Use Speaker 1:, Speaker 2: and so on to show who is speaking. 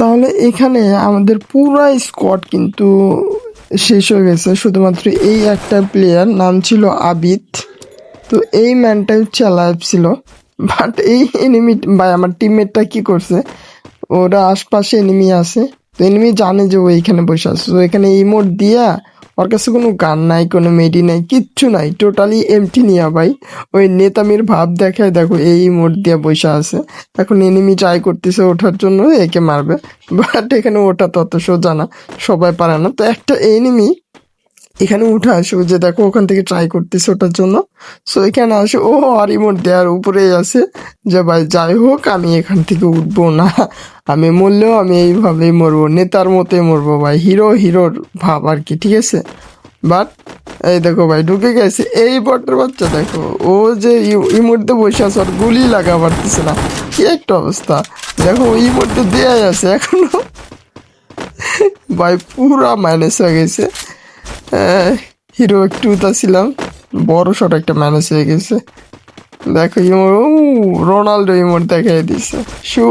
Speaker 1: তাহলে এখানে আমাদের পুরো স্কোয়াড কিন্তু শেষ হয়ে গেছে। শুধুমাত্র এই একটা প্লেয়ার নাম ছিল আবিদ। তো এই ম্যানটাই চালায় ছিল। বাট এই এনিমি বা আমার টিমমেটটা কি করছে? ওরা আশপাশে এনিমি আছে। তো এনিমি জানে যে ও এইখানে বসে আছে। তো এখানে ইমোট দিয়া ওর কাছে কোনো গান নাই, কোনো মেডি নাই, কিচ্ছু নাই টোটালি এমটি নিয়া ভাই। ওই নেতামির ভাব দেখায়, দেখো, এই মোট দিয়ে বসে আছে। এখন এনিমি ট্রাই করতেছে ওঠার জন্য, একে মারবে। বাট এখানে ওটা তত সোজা না, সবাই পারে না। তো একটা এনিমি এখানে উঠে আসে যে দেখো ওখান থেকে ট্রাই করতেছে ওটার জন্য। সো এখানে আসো, ও আর রিমোট দেওয়ার উপরে আছে যে ভাই যাই হোক, আমি এখান থেকে উঠবো না। আমি মরলেও আমি এইভাবেই মরবো, নেতার মতোই মরবো ভাই হিরো হিরোর ভাব আর কি, ঠিক আছে? বাট এই দেখো ভাই, ঢুকে গেছে। এই বটের বাচ্চা দেখো, ও যে মুহূর্তে বসে আছে, আর গুলি লাগা পারতেছে না। কি একটা অবস্থা। দেখো মুহূর্তে দেয়াই আছে এখনও। ভাই, পুরা মাইনাস হয়ে গেছে। হিরো একটু ছিলাম বড় শট একটা ম্যানেজ হয়ে গেছে। দেখো ইমোর ও রোনাল্ডো ইমোর দেখাই দিছে। শু